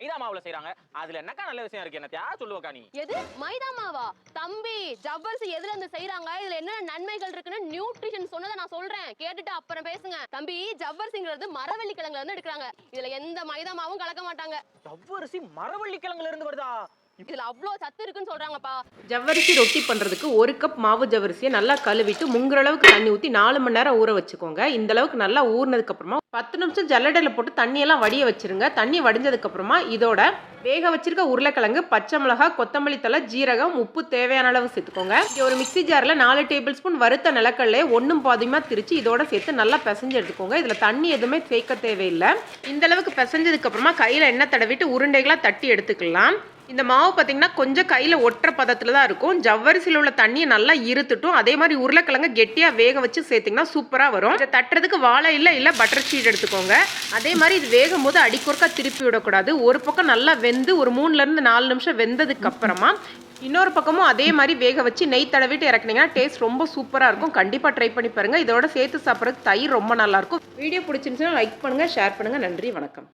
மைதா மாவுல செய்றாங்க. அதுல என்னக்கா நல்ல விஷயம் இருக்கு? என்னத்தையா சொல்லுவக்கா நீ? எது? மைதா மாவா? தம்பி ஜவ்வரிசி எதுல இருந்து செய்றாங்க? இதுல என்ன நன்மைகள் இருக்குன்னு நியூட்ரிஷன் சொன்னதை நான் சொல்றேன். கேட்டுட்டு அப்புறம் பேசுங்க. தம்பி ஜவ்வரிசிங்கிறது மரவள்ளி கிழங்குல இருந்து எடுக்கிறாங்க. இதுல எந்த மைதா மாவும் கலக்க மாட்டாங்க. ஜவ்வரிசி மரவள்ளி கிழங்குல இருந்து வருதா? இதுல அவ்வளோ சத்து இருக்குன்னு சொல்றாங்கப்பா. ஜவ்வரிசி ரொட்டி பண்ணுறதுக்கு ஒரு கப் மாவு ஜவ்வரிசியை நல்லா கழுவிட்டு முங்குற அளவுக்கு தண்ணி ஊற்றி நாலு மணி நேரம் ஊற வச்சுக்கோங்க. இந்த அளவுக்கு நல்லா ஊறினதுக்கப்புறமா பத்து நிமிஷம் ஜல்லடையில் போட்டு தண்ணியெல்லாம் வடிய வச்சிருங்க. தண்ணி வடிஞ்சதுக்கப்புறமா இதோட வேக வச்சிருக்க உருளைக்கிழங்கு பச்சை மிளகாய் கொத்தமல்லி தழை ஜீரகம் உப்பு தேவையான அளவு சேர்த்துக்கோங்க. இங்கே ஒரு மிக்ஸி ஜாரில் நாலு டேபிள் ஸ்பூன் வறுத்த நிலக்கடலையை ஒன்றும் பாதியமாக திரிச்சு இதோட சேர்த்து நல்லா பிசைஞ்சு எடுத்துக்கோங்க. இதில் தண்ணி எதுவுமே சேர்க்க தேவையில்லை. இந்த அளவுக்கு பிசைஞ்சதுக்கப்புறமா கையில் எண்ணெய் தடவிட்டு உருண்டைகளாக தட்டி எடுத்துக்கலாம். இந்த மாவு பார்த்தீங்கன்னா கொஞ்சம் கையில் ஒட்டுற பதத்தில் தான் இருக்கும். ஜவ்வரிசியில் உள்ள தண்ணியை நல்லா இருத்துட்டும். அதே மாதிரி உருளைக்கிழங்கு கெட்டியாக வேக வச்சு சேர்த்திங்கன்னா சூப்பராக வரும். இதை தட்டுறதுக்கு வாழை இல்லை இல்லை பட்டர் ஷீட் எடுத்துக்கோங்க. அதே மாதிரி இது வேகும் போது அடிக்கொருக்கா திருப்பி விடக்கூடாது. ஒரு பக்கம் நல்லா வெந்து ஒரு மூணுலேருந்து நாலு நிமிஷம் வெந்ததுக்கு அப்புறமா இன்னொரு பக்கமும் அதே மாதிரி வேக வச்சு நெய் தடவிட்டு இறக்குனீங்கன்னா டேஸ்ட் ரொம்ப சூப்பராக இருக்கும். கண்டிப்பாக ட்ரை பண்ணி பாருங்கள் இதோட சேர்த்து சாப்பிட்றதுக்கு தயிர் ரொம்ப நல்லாயிருக்கும் வீடியோ பிடிச்சிருந்துச்சுன்னா லைக் பண்ணுங்கள் ஷேர் பண்ணுங்கள் நன்றி வணக்கம்.